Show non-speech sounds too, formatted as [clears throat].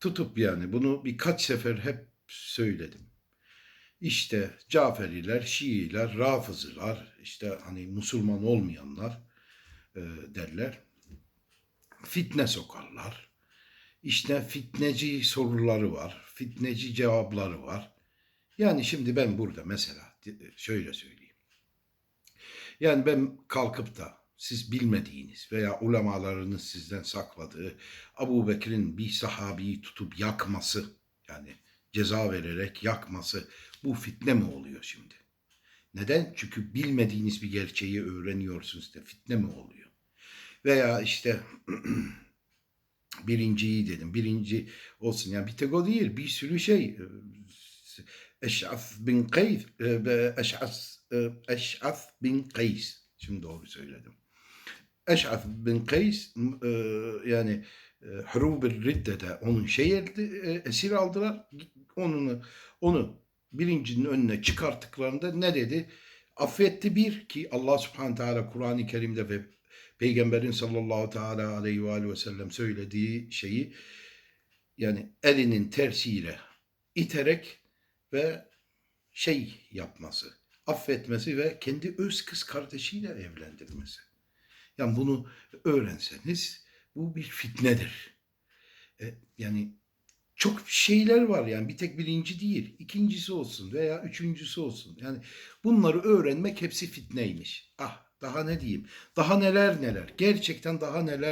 tutup yani bunu birkaç sefer hep söyledim. İşte Caferiler, Şiiler, Rafızılar, işte hani Müslüman olmayanlar e, derler. Fitne sokarlar. İşte fitneci soruları var, fitneci cevapları var. Yani şimdi ben burada mesela şöyle söyleyeyim. Yani ben kalkıp da siz bilmediğiniz veya ulemalarınız sizden sakladığı Abu Bekir'in bir sahabeyi tutup yakması yani ceza vererek yakması bu fitne mi oluyor şimdi? Neden? Çünkü bilmediğiniz bir gerçeği öğreniyorsunuz da fitne mi oluyor? Veya işte [clears throat] birinciyi dedim. Birinci olsun. Yani bir tek o değil. Bir sürü şey. Eş'af bin Kays. e, e, Eş'af bin Kays. Şimdi doğru söyledim. Eş'af bin Kays e, yani e, Hurub Ridde'de onun şey elde, e, esir aldılar. Onu, onu birincinin önüne çıkarttıklarında ne dedi? Affetti bir ki Allah subhanahu teala Kur'an-ı Kerim'de ve Peygamberin sallallahu teala aleyhi ve, aleyhi ve sellem söylediği şeyi yani elinin tersiyle iterek ve şey yapması, affetmesi ve kendi öz kız kardeşiyle evlendirmesi. Yani bunu öğrenseniz bu bir fitnedir. E, yani çok şeyler var yani bir tek birinci değil, ikincisi olsun veya üçüncüsü olsun. Yani bunları öğrenmek hepsi fitneymiş. Ah daha ne diyeyim? Daha neler neler. Gerçekten daha neler